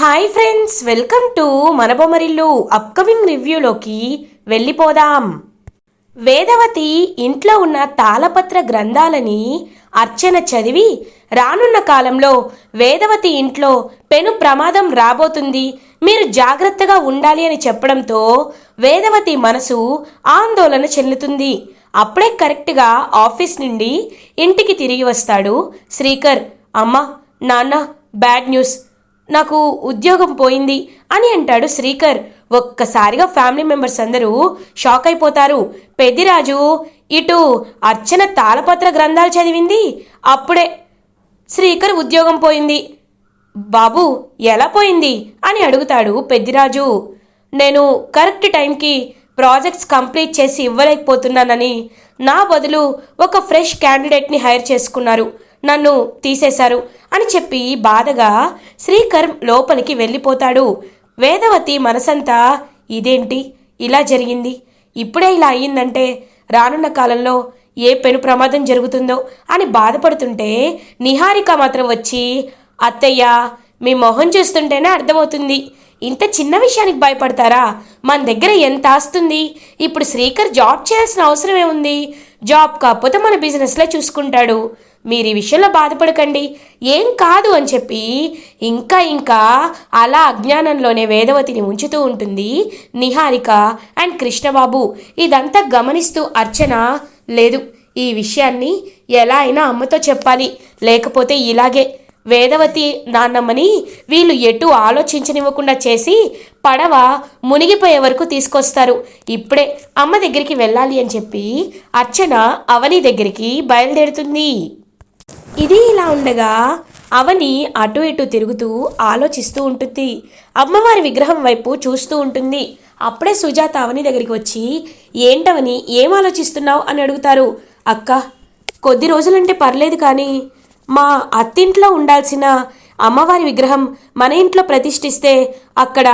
Hi friends welcome to మన Bommarillu upcoming రివ్యూలోకి వెళ్ళిపోదాం. వేదవతి ఇంట్లో ఉన్న తాళపత్ర గ్రంథాలని అర్చన చదివి రానున్న కాలంలో వేదవతి ఇంట్లో పెను ప్రమాదం రాబోతుంది. మీరు జాగ్రత్తగా ఉండాలి అని చెప్పడంతో వేదవతి మనసు ఆందోళన చెందుతుంది. అప్పుడే కరెక్ట్గా ఆఫీస్ నుండి ఇంటికి తిరిగి వస్తాడు శ్రీకర్. అమ్మ నాన్న బ్యాడ్ న్యూస్. నాకు ఉద్యోగం పోయింది అని అంటాడు శ్రీకర్. ఒక్కసారిగా ఫ్యామిలీ మెంబర్స్ అందరూ షాక్ అయిపోతారు. పెద్దిరాజు ఇటు అర్చన తాళపత్ర గ్రంథాలు చదివింది. అప్పుడే శ్రీకర్ ఉద్యోగం పోయింది. బాబు ఎలా పోయింది? అని అడుగుతాడు పెద్దిరాజు. నేను కరెక్ట్ టైంకి ప్రాజెక్ట్స్ కంప్లీట్ చేసి ఇవ్వలేకపోతున్నానని. నా బదులు ఒక ఫ్రెష్ క్యాండిడేట్ని హైర్ చేసుకున్నారు. నన్ను తీసేశారు అని చెప్పి బాధగా శ్రీకర్ లోపలికి వెళ్ళిపోతాడు. వేదవతి మనసంతా ఇదేంటి? ఇలా జరిగింది. ఇప్పుడే ఇలా అయ్యిందంటే రానున్న కాలంలో ఏ పెను ప్రమాదం జరుగుతుందో అని బాధపడుతుంటే నిహారిక మాత్రం వచ్చి అత్తయ్య మీ మొహం చూస్తుంటేనే అర్థమవుతుంది. ఇంత చిన్న విషయానికి భయపడతారా? మన దగ్గర ఎంత ఆస్తుంది? ఇప్పుడు శ్రీకర్ జాబ్ చేయాల్సిన అవసరం ఏముంది జాబ్ కాకపోతే మన బిజినెస్లో చూసుకుంటాడు. మీరు ఈ విషయంలో బాధపడకండి. ఏం కాదు అని చెప్పి ఇంకా ఇంకా అలా అజ్ఞానంలోనే వేదవతిని ఉంచుతూ ఉంటుంది నిహారిక అండ్ కృష్ణబాబు. ఇదంతా గమనిస్తూ అర్చన లేదు ఈ విషయాన్ని ఎలా అయినా అమ్మతో చెప్పాలి. లేకపోతే ఇలాగే. వేదవతి నాన్నమ్మని వీళ్ళు ఎటు ఆలోచించనివ్వకుండా చేసి పడవ మునిగిపోయే వరకు తీసుకొస్తారు. ఇప్పుడే అమ్మ దగ్గరికి వెళ్ళాలి అని చెప్పి అర్చన అవని దగ్గరికి బయలుదేరుతుంది. ఇది ఇలా ఉండగా అవని అటు ఇటు తిరుగుతూ ఆలోచిస్తూ ఉంటుంది. అమ్మవారి విగ్రహం వైపు చూస్తూ ఉంటుంది. అప్పుడే సుజాత అవని దగ్గరికి వచ్చి ఏంటవని? ఏం ఆలోచిస్తున్నావు? అని అడుగుతారు. అక్క కొద్ది రోజులంటే పర్లేదు కానీ మా అత్తింట్లో ఉండాల్సిన అమ్మవారి విగ్రహం మన ఇంట్లో ప్రతిష్ఠిస్తే అక్కడ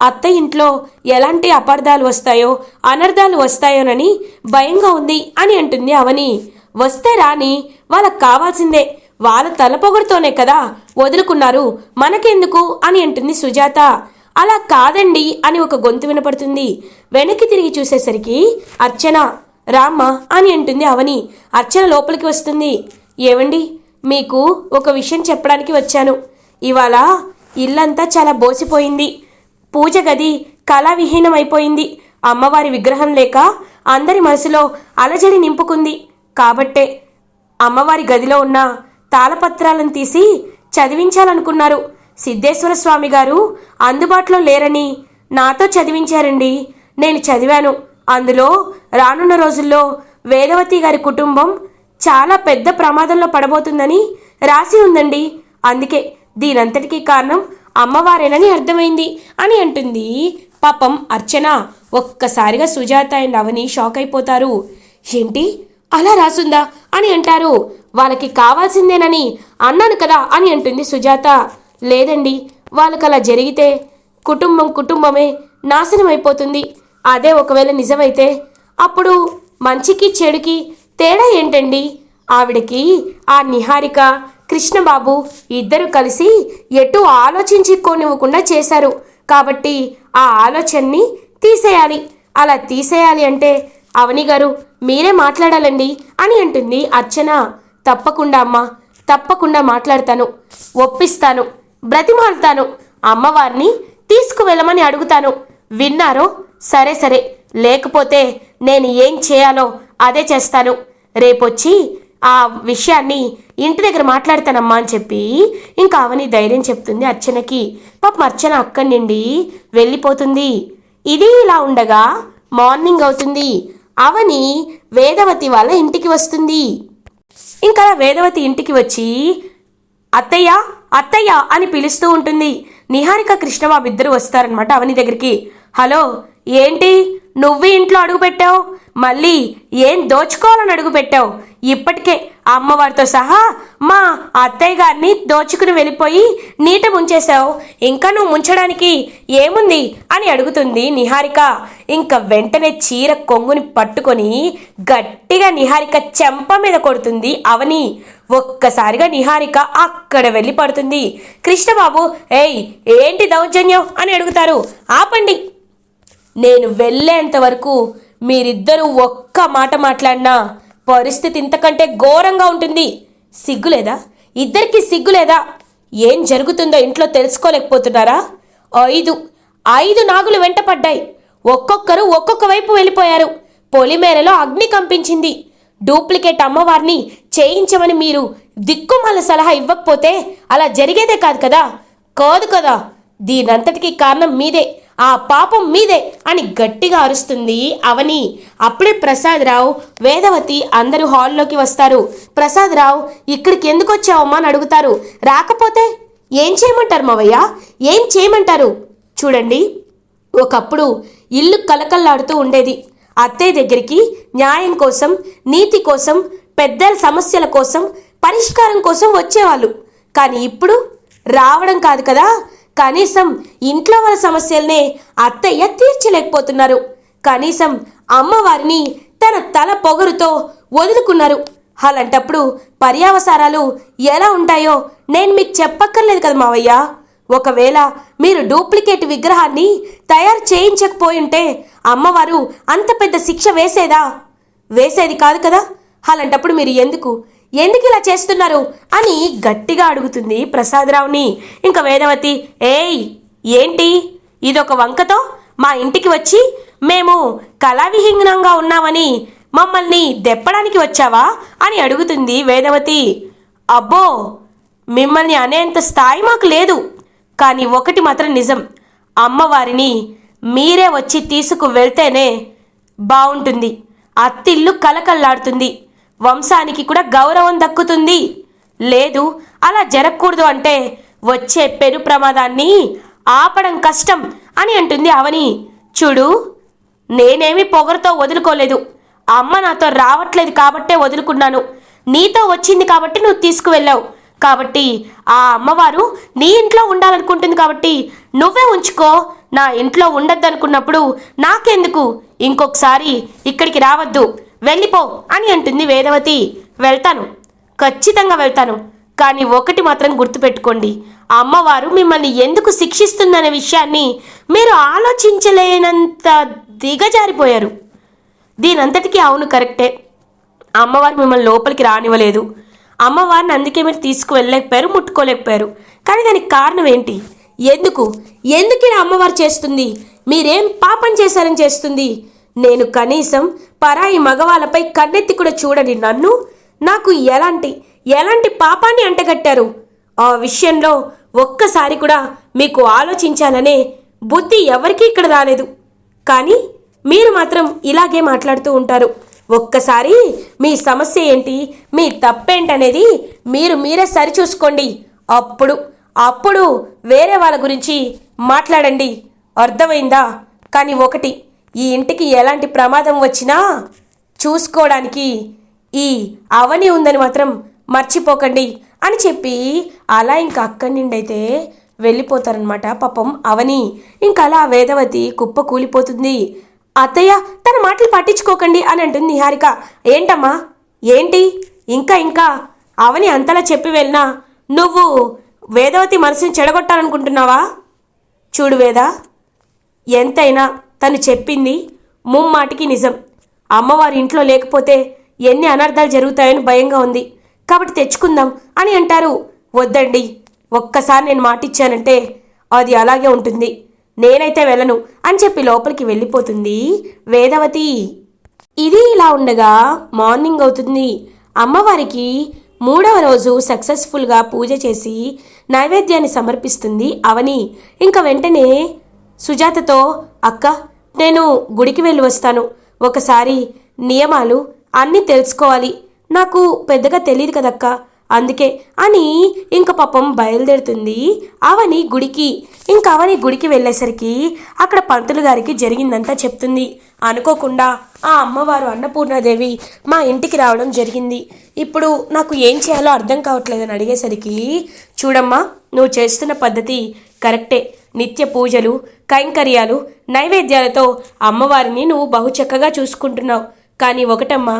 అత్త ఇంట్లో ఎలాంటి అపార్థాలు వస్తాయో అనర్థాలు వస్తాయోనని భయంగా ఉంది అని అంటుంది అవని. వస్తే రాని వాళ్ళకి కావాల్సిందే. వాళ్ళ తలపొగడుతోనే కదా వదులుకున్నారు. మనకెందుకు అని అంటుంది సుజాత. అలా కాదండి అని ఒక గొంతు వినపడుతుంది. వెనక్కి తిరిగి చూసేసరికి అర్చన రామ్మ అని అంటుంది అవని. అర్చన లోపలికి వస్తుంది. ఏవండి మీకు ఒక విషయం చెప్పడానికి వచ్చాను. ఇవాళ ఇల్లంతా చాలా బోసిపోయింది. పూజ గది కళావిహీనమైపోయింది. అమ్మవారి విగ్రహం లేక అందరి మనసులో అలజడి నింపుకుంది. కాబట్టే అమ్మవారి గదిలో ఉన్న తాళపత్రాలను తీసి చదివించాలనుకున్నారు. సిద్ధేశ్వర స్వామి గారు అందుబాటులో లేరని నాతో చదివించారండి. నేను చదివాను. అందులో రానున్న రోజుల్లో వేదవతి గారి కుటుంబం చాలా పెద్ద ప్రమాదంలో పడబోతుందని రాసి ఉందండి. అందుకే దీనంతటికీ కారణం అమ్మవారేనని అర్థమైంది అని అంటుంది. పాపం అర్చన ఒక్కసారిగా సుజాత అండ్ అవని షాక్ అయిపోతారు. ఏంటి? అలా రాసుందా అని అంటారు. వాళ్ళకి కావాల్సిందేనని అన్నాను కదా అని అంటుంది సుజాత. లేదండి వాళ్ళకి అలా జరిగితే కుటుంబం కుటుంబమే నాశనం అయిపోతుంది అదే ఒకవేళ నిజమైతే అప్పుడు మంచికి చెడుకి తేడా ఏంటండి? ఆవిడకి ఆ నిహారిక కృష్ణబాబు ఇద్దరు కలిసి ఎటు ఆలోచించి కొనివ్వకుండా చేశారు. కాబట్టి ఆ ఆలోచనని తీసేయాలి. అలా తీసేయాలి అంటే అవని గారు మీరే మాట్లాడాలండి అని అంటుంది అర్చన. తప్పకుండా అమ్మా తప్పకుండా మాట్లాడతాను ఒప్పిస్తాను బ్రతిమాలుతాను. అమ్మవారిని తీసుకువెళ్ళమని అడుగుతాను. విన్నారో? సరే సరే. లేకపోతే నేను ఏం చేయాలో అదే చేస్తాను. రేపొచ్చి ఆ విషయాన్ని ఇంటి దగ్గర మాట్లాడతానమ్మా అని చెప్పి ఇంకా అవని ధైర్యం చెప్తుంది అర్చనకి. పాపం అర్చన అక్కడి నుండి వెళ్ళిపోతుంది. ఇది ఇలా ఉండగా మార్నింగ్ అవుతుంది. అవని వేదవతి వాళ్ళ ఇంటికి వస్తుంది. ఇంకా వేదవతి ఇంటికి వచ్చి అత్తయ్య అత్తయ్య అని పిలుస్తూ ఉంటుంది. నిహారిక కృష్ణబాబు ఇద్దరు వస్తారనమాట అవని దగ్గరికి. హలో ఏంటి? నువ్వు ఇంట్లో అడుగు పెట్టావు మళ్ళీ ఏం దోచుకోవాలని అడుగు పెట్టావు ఇప్పటికే అమ్మవారితో సహా మా అత్తయ్య గారిని దోచుకుని వెళ్ళిపోయి నీట ముంచేశావు. ఇంకా నువ్వు ముంచడానికి ఏముంది అని అడుగుతుంది నిహారిక. ఇంకా వెంటనే చీర కొంగుని పట్టుకొని గట్టిగా నిహారిక చెంప మీద కొడుతుంది అవని. ఒక్కసారిగా నిహారిక అక్కడ వెళ్ళి పడుతుంది. కృష్ణబాబు ఏయ్ ఏంటి దౌర్జన్యం? అని అడుగుతారు. ఆపండి. నేను వెళ్ళేంత వరకు మీరిద్దరూ ఒక్క మాట మాట్లాడినా పరిస్థితి ఇంతకంటే ఘోరంగా ఉంటుంది. సిగ్గులేదా ఇద్దరికి సిగ్గులేదా ఏం జరుగుతుందో ఇంట్లో తెలుసుకోలేకపోతున్నారా? ఐదు. ఐదు నాగులు వెంట పడ్డాయి ఒక్కొక్కరు ఒక్కొక్క వైపు వెళ్ళిపోయారు. పొలిమేరలో అగ్ని కంపించింది. డూప్లికేట్ అమ్మవారిని చేయించమని మీరు దిక్కుమాల సలహా ఇవ్వకపోతే అలా జరిగేదే కాదు కదా? కాదు కదా. దీనంతటికీ కారణం మీదే. ఆ పాపం మీదే అని గట్టిగా అరుస్తుంది అవని. అప్పుడే ప్రసాదరావు వేదవతి అందరూ హాల్లోకి వస్తారు. ప్రసాదరావు ఇక్కడికి ఎందుకు వచ్చావమ్మా అని అడుగుతారు. రాకపోతే ఏం చేయమంటారు మావయ్య? ఏం చేయమంటారు? చూడండి. ఒకప్పుడు ఇల్లు కలకల్లాడుతూ ఉండేది. అత్తయ్య దగ్గరికి న్యాయం కోసం నీతి కోసం పెద్దల సమస్యల కోసం పరిష్కారం కోసం వచ్చేవాళ్ళు. కానీ ఇప్పుడు రావడం కాదు కదా. కనీసం ఇంట్లో వాళ్ళ సమస్యలనే అత్తయ్య తీర్చలేకపోతున్నారు. కనీసం అమ్మవారిని తన తల పొగరుతో వదులుకున్నారు. అలాంటప్పుడు పర్యావసారాలు ఎలా ఉంటాయో నేను మీకు చెప్పక్కర్లేదు కదా మావయ్య. ఒకవేళ మీరు డూప్లికేట్ విగ్రహాన్ని తయారు చేయించకపోయి ఉంటే అమ్మవారు అంత పెద్ద శిక్ష వేసేదా? వేసేది కాదు కదా? అలాంటప్పుడు మీరు ఎందుకు ఎందుకు ఇలా చేస్తున్నారు? అని గట్టిగా అడుగుతుంది ప్రసాదరావుని. ఇంకా వేదవతి ఏయ్ ఏంటి? ఇదొక వంకతో? మా ఇంటికి వచ్చి మేము కళావిహీనంగా ఉన్నామని మమ్మల్ని దెప్పడానికి వచ్చావా? అని అడుగుతుంది వేదవతి. అబ్బో మిమ్మల్ని అనేంత స్థాయి మాకు లేదు. కానీ ఒకటి మాత్రం నిజం. అమ్మవారిని మీరే వచ్చి తీసుకు వెళ్తేనే బాగుంటుంది అత్తిల్లు కలకల్లాడుతుంది. వంశానికి కూడా గౌరవం దక్కుతుంది. లేదు అలా జరగకూడదు అంటే వచ్చే పెను ప్రమాదాన్ని ఆపడం కష్టం అని అంటుంది అవని. చూడు నేనేమి పొగరుతో వదులుకోలేదు. అమ్మ నాతో రావట్లేదు కాబట్టే వదులుకున్నాను. నీతో వచ్చింది కాబట్టి నువ్వు తీసుకువెళ్ళావు. కాబట్టి ఆ అమ్మవారు నీ ఇంట్లో ఉండాలనుకుంటుంది కాబట్టి నువ్వే ఉంచుకో. నా ఇంట్లో ఉండద్దు అనుకున్నప్పుడు నాకెందుకు? ఇంకొకసారి ఇక్కడికి రావద్దు. వెళ్ళిపో అని అంటుంది వేదవతి. వెళ్తాను. ఖచ్చితంగా వెళ్తాను. కానీ ఒకటి మాత్రం గుర్తుపెట్టుకోండి. అమ్మవారు మిమ్మల్ని ఎందుకు శిక్షిస్తుందనే విషయాన్ని మీరు ఆలోచించలేనంత దిగజారిపోయారు. దీనంతటికీ అవును కరెక్టే. అమ్మవారు మిమ్మల్ని లోపలికి రానివ్వలేదు. అమ్మవారిని అందుకే మీరు తీసుకువెళ్ళలేకపోయారు ముట్టుకోలేకపోయారు. కానీ దానికి కారణం ఏంటి? ఎందుకు? ఎందుకు ఇలా అమ్మవారు చేస్తుంది? మీరేం పాపం చేశారని చేస్తుంది? నేను కనీసం పరాయి మగవాళ్ళపై కన్నెత్తి కూడా చూడని నన్ను? నాకు ఎలాంటి ఎలాంటి పాపాన్ని అంటగట్టారు? ఆ విషయంలో ఒక్కసారి కూడా మీకు ఆలోచించాలనే బుద్ధి ఎవరికీ ఇక్కడ రాలేదు. కానీ మీరు మాత్రం ఇలాగే మాట్లాడుతూ ఉంటారు. ఒక్కసారి మీ సమస్య ఏంటి మీ తప్పేంటనేది మీరు మీరే సరిచూసుకోండి. అప్పుడు అప్పుడు వేరే వాళ్ళ గురించి మాట్లాడండి. అర్థమైందా? కానీ ఒకటి ఈ ఇంటికి ఎలాంటి ప్రమాదం వచ్చినా చూసుకోవడానికి ఈ అవని ఉందని మాత్రం మర్చిపోకండి అని చెప్పి అలా ఇంకా అక్కడి నుండి అయితే వెళ్ళిపోతారనమాట పాపం అవని ఇంకా అలా వేదవతి కుప్ప కూలిపోతుంది. అత్తయ్య తన మాటలు పట్టించుకోకండి అని అంటుంది నిహారిక. ఏంటమ్మా? ఏంటి? ఇంకా ఇంకా అవని అంతలా చెప్పి వెళ్ళినా నువ్వు వేదవతి మనసుని చెడగొట్టాలనుకుంటున్నావా? చూడు వేద ఎంతైనా తను చెప్పింది ముమ్మాటికి నిజం. అమ్మవారి ఇంట్లో లేకపోతే ఎన్ని అనర్థాలు జరుగుతాయని భయంగా ఉంది. కాబట్టి తెచ్చుకుందాం అని అంటారు. వద్దండి ఒక్కసారి నేను మాటిచ్చానంటే అది అలాగే ఉంటుంది. నేనైతే వెళ్ళను అని చెప్పి లోపలికి వెళ్ళిపోతుంది వేదవతి. ఇది ఇలా ఉండగా మార్నింగ్ అవుతుంది. అమ్మవారికి మూడవ రోజు సక్సెస్ఫుల్గా పూజ చేసి నైవేద్యాన్ని సమర్పిస్తుంది అవని. ఇంకా వెంటనే సుజాతతో అక్క నేను గుడికి వెళ్ళి వస్తాను. ఒకసారి నియమాలు అన్నీ తెలుసుకోవాలి. నాకు పెద్దగా తెలియదు కదక్కా. అందుకే అని ఇంక పాపం బయలుదేరుతుంది అవని గుడికి. ఇంక అవని గుడికి వెళ్ళేసరికి అక్కడ పంతులు గారికి జరిగిందంతా చెప్తుంది. అనుకోకుండా ఆ అమ్మవారు అన్నపూర్ణాదేవి మా ఇంటికి రావడం జరిగింది. ఇప్పుడు నాకు ఏం చేయాలో అర్థం కావట్లేదని అడిగేసరికి చూడమ్మా నువ్వు చేస్తున్న పద్ధతి కరెక్టే. నిత్య పూజలు కైంకర్యాలు నైవేద్యాలతో అమ్మవారిని నువ్వు బహు చక్కగా చూసుకుంటున్నావు. కానీ ఒకటమ్మా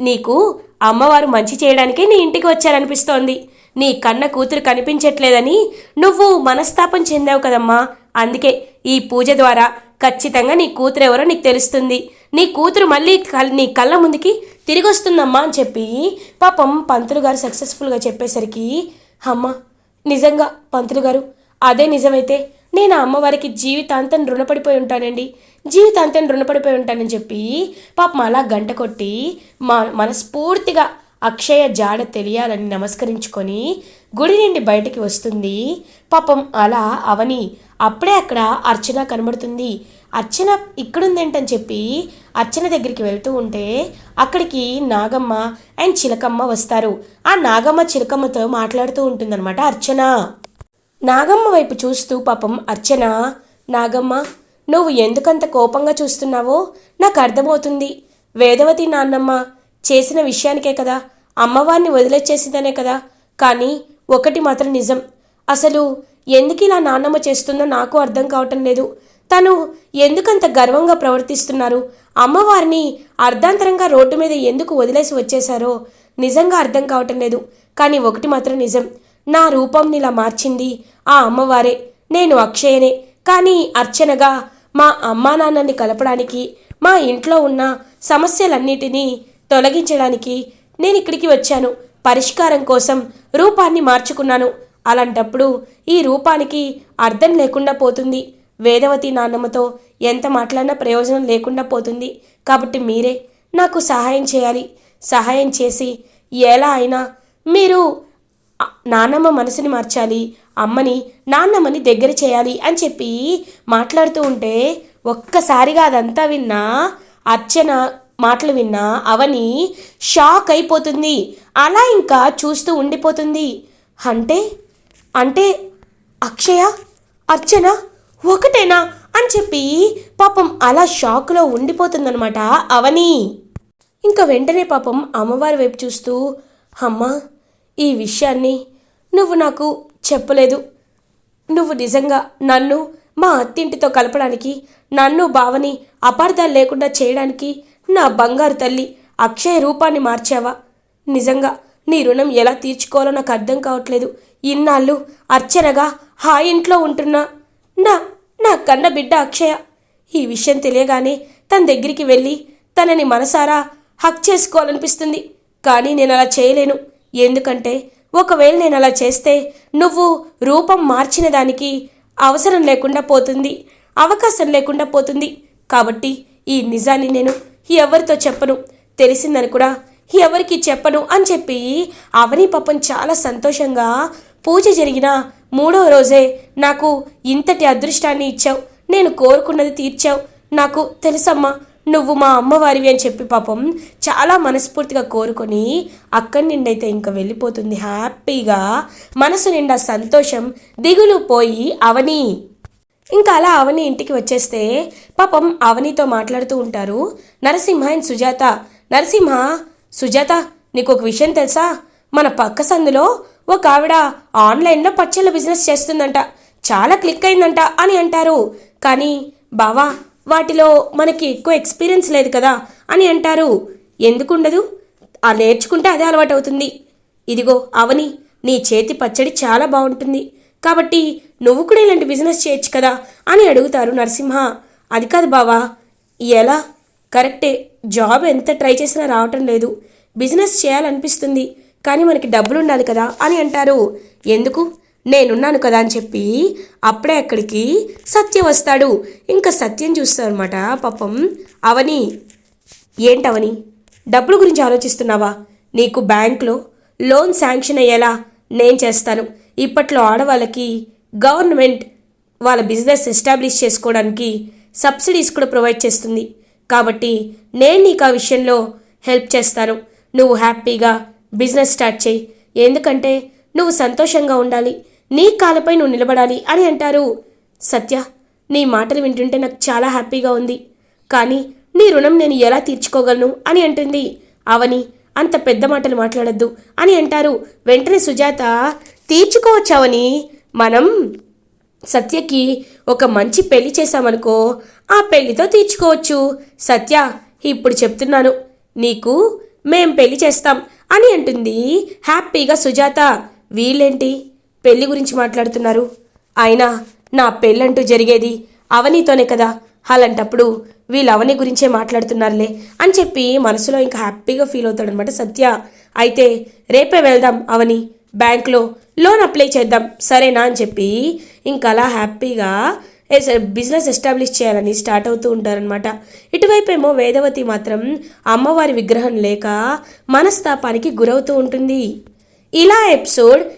నీకు అమ్మవారు మంచి చేయడానికే నీ ఇంటికి వచ్చారనిపిస్తోంది. నీ కన్న కూతురు కనిపించట్లేదని నువ్వు మనస్తాపం చెందావు కదమ్మా. అందుకే ఈ పూజ ద్వారా ఖచ్చితంగా నీ కూతురు ఎవరో నీకు తెలుస్తుంది. నీ కూతురు మళ్ళీ నీ కళ్ళ ముందుకి తిరిగి వస్తుందమ్మా అని చెప్పి పాపం పంతులు గారు సక్సెస్ఫుల్గా చెప్పేసరికి అమ్మ నిజంగా పంతులు గారు అదే నిజమైతే నేను ఆ అమ్మవారికి జీవితాంతం రుణపడిపోయి ఉంటానండి. జీవితాంతం రుణపడిపోయి ఉంటానని చెప్పి పాపం అలా గంట కొట్టి మా మనస్ఫూర్తిగా అక్షయ జాడ తెలియాలని నమస్కరించుకొని గుడి నుండి బయటికి వస్తుంది. పాపం అలా అవని అప్పుడే అక్కడ అర్చన కనబడుతుంది. అర్చన ఇక్కడుందేంటని చెప్పి అర్చన దగ్గరికి వెళ్తూ ఉంటే అక్కడికి నాగమ్మ అండ్ చిలకమ్మ వస్తారు. ఆ నాగమ్మ చిలకమ్మతో మాట్లాడుతూ ఉంటుందన్నమాట అర్చన. నాగమ్మ వైపు చూస్తూ పాపం అర్చన నాగమ్మ నువ్వు ఎందుకంత కోపంగా చూస్తున్నావో నాకు అర్థమవుతుంది. వేదవతి నాన్నమ్మ చేసిన విషయానికే కదా అమ్మవారిని వదిలేచేసిందనే కదా. కానీ ఒకటి మాత్రం నిజం. అసలు ఎందుకు ఇలా నాన్నమ్మ చేస్తుందో నాకు అర్థం కావటం లేదు. తను ఎందుకంత గర్వంగా ప్రవర్తిస్తున్నారు? అమ్మవారిని అర్ధాంతరంగా రోడ్డు మీద ఎందుకు వదిలేసి వచ్చేశారో నిజంగా అర్థం కావటం లేదు. కానీ ఒకటి మాత్రం నిజం. నా రూపం ఇలా మార్చింది ఆ అమ్మవారే. నేను అక్షయనే. కానీ అర్చనగా మా అమ్మా నాన్నని కలపడానికి మా ఇంట్లో ఉన్న సమస్యలన్నిటినీ తొలగించడానికి నేను ఇక్కడికి వచ్చాను. పరిష్కారం కోసం రూపాన్ని మార్చుకున్నాను. అలాంటప్పుడు ఈ రూపానికి అర్థం లేకుండా పోతుంది. వేదవతి నాన్నమ్మతో ఎంత మాట్లాడినా ప్రయోజనం లేకుండా పోతుంది. కాబట్టి మీరే నాకు సహాయం చేయాలి. సహాయం చేసి ఎలా అయినా మీరు నానమ్మ మనసుని మార్చాలి. అమ్మని నాన్నమ్మని దగ్గర చేయాలి అని చెప్పి మాట్లాడుతూ ఉంటే ఒక్కసారిగా అదంతా విన్నా అర్చన మాటలు విన్నా అవని షాక్ అయిపోతుంది. అలా ఇంకా చూస్తూ ఉండిపోతుంది. అంటే అంటే అక్షయ అర్చన ఒకటేనా అని చెప్పి పాపం అలా షాక్లో ఉండిపోతుందనమాట అవని. ఇంకా వెంటనే పాపం అమ్మవారి వైపు చూస్తూ అమ్మా ఈ విషయాన్ని నువ్వు నాకు చెప్పలేదు. నువ్వు నిజంగా నన్ను మా అత్తింటితో కలపడానికి నన్ను బావని అపార్థాలు లేకుండా చేయడానికి నా బంగారు తల్లి అక్షయ రూపాన్ని మార్చావా? నిజంగా నీ రుణం ఎలా తీర్చుకోవాలో నాకు అర్థం కావట్లేదు. ఇన్నాళ్ళు అర్చనగా హా ఇంట్లో ఉంటున్నా నా నా కన్న బిడ్డ అక్షయ ఈ విషయం తెలియగానే తన దగ్గరికి వెళ్ళి తనని మనసారా హక్ చేసుకోవాలనిపిస్తుంది. కానీ నేను అలా చేయలేను. ఎందుకంటే ఒకవేళ నేను అలా చేస్తే నువ్వు రూపం మార్చిన దానికి అవసరం లేకుండా పోతుంది అవకాశం లేకుండా పోతుంది. కాబట్టి ఈ నిజాన్ని నేను ఎవరితో చెప్పను? తెలిసిందని కూడా ఎవరికి చెప్పను? అని చెప్పి అవని పాపం చాలా సంతోషంగా పూజ జరిగిన మూడో రోజే నాకు ఇంతటి అదృష్టాన్ని ఇచ్చావు. నేను కోరుకున్నది తీర్చావు. నాకు తెలుసమ్మా నువ్వు మా అమ్మవారివి అని చెప్పి పాపం చాలా మనస్ఫూర్తిగా కోరుకొని అక్కడి నుండైతే ఇంకా వెళ్ళిపోతుంది. హ్యాపీగా మనసు నిండా సంతోషం దిగులు పోయి అవని. ఇంకా అలా అవని ఇంటికి వచ్చేస్తే పాపం అవనితో మాట్లాడుతూ ఉంటారు. నరసింహ అండ్ సుజాత. నరసింహ సుజాత నీకు ఒక విషయం తెలుసా? మన పక్క సందులో ఒక ఆవిడ ఆన్లైన్లో పచ్చళ్ళ బిజినెస్ చేస్తుందంట. చాలా క్లిక్ అయిందంట అని అంటారు. కానీ బావా వాటిలో మనకి ఎక్కువ ఎక్స్పీరియన్స్ లేదు కదా అని అంటారు. ఎందుకుండదు? ఆ నేర్చుకుంటే అదే అలవాటు అవుతుంది ఇదిగో అవని నీ చేతి పచ్చడి చాలా బాగుంటుంది కాబట్టి నువ్వు కూడా ఇలాంటి బిజినెస్ చేయొచ్చు కదా అని అడుగుతారు నరసింహ. అది కాదు బావా ఎలా? కరెక్టే జాబ్ ఎంత ట్రై చేసినా రావటం లేదు. బిజినెస్ చేయాలనిపిస్తుంది. కానీ మనకి డబ్బులు ఉండాలి కదా అని అంటారు. ఎందుకు? నేనున్నాను కదా అని చెప్పి అప్పుడే అక్కడికి సత్య వస్తాడు. ఇంకా సత్యం చూస్తారనమాట పాపం అవని ఏంటవని డబ్బుల గురించి ఆలోచిస్తున్నావా? నీకు బ్యాంక్లో లోన్ శాంక్షన్ అయ్యేలా నేను చేస్తాను. ఇప్పట్లో ఆడవాళ్ళకి గవర్నమెంట్ వాళ్ళ బిజినెస్ ఎస్టాబ్లిష్ చేసుకోవడానికి సబ్సిడీస్ కూడా ప్రొవైడ్ చేస్తుంది. కాబట్టి నేను నీకు ఆ విషయంలో హెల్ప్ చేస్తాను. నువ్వు హ్యాపీగా బిజినెస్ స్టార్ట్ చేయి. ఎందుకంటే నువ్వు సంతోషంగా ఉండాలి. నీ కాలపై నువ్వు నిలబడాలి అని అంటారు. సత్య నీ మాటలు వింటుంటే నాకు చాలా హ్యాపీగా ఉంది. కానీ నీ రుణం నేను ఎలా తీర్చుకోగలను అని అంటుంది. అవని అంత పెద్ద మాటలు మాట్లాడద్దు అని అంటారు. వెంటనే సుజాత తీర్చుకోవచ్చావని మనం సత్యకి ఒక మంచి పెళ్ళి చేశామనుకో ఆ పెళ్ళితో తీర్చుకోవచ్చు. సత్య ఇప్పుడు చెప్తున్నాను నీకు మేం పెళ్ళి చేస్తాం అని అంటుంది హ్యాపీగా సుజాత. వీళ్ళేంటి? పెళ్ళి గురించి మాట్లాడుతున్నారు. అయినా నా పెళ్ళంటూ జరిగేది అవనితోనే కదా. అలాంటప్పుడు వీళ్ళు అవని గురించే మాట్లాడుతున్నారులే అని చెప్పి మనసులో ఇంకా హ్యాపీగా ఫీల్ అవుతాడనమాట సత్య. అయితే రేపే వెళ్దాం అవని. బ్యాంక్లో లోన్ అప్లై చేద్దాం. సరేనా అని చెప్పి ఇంకా అలా హ్యాపీగా బిజినెస్ ఎస్టాబ్లిష్ చేయాలని స్టార్ట్ అవుతూ ఉంటారనమాట ఇటువైపు ఏమో వేదవతి మాత్రం అమ్మవారి విగ్రహం లేక మనస్తాపానికి గురవుతూ ఉంటుంది. ఇలా ఎపిసోడ్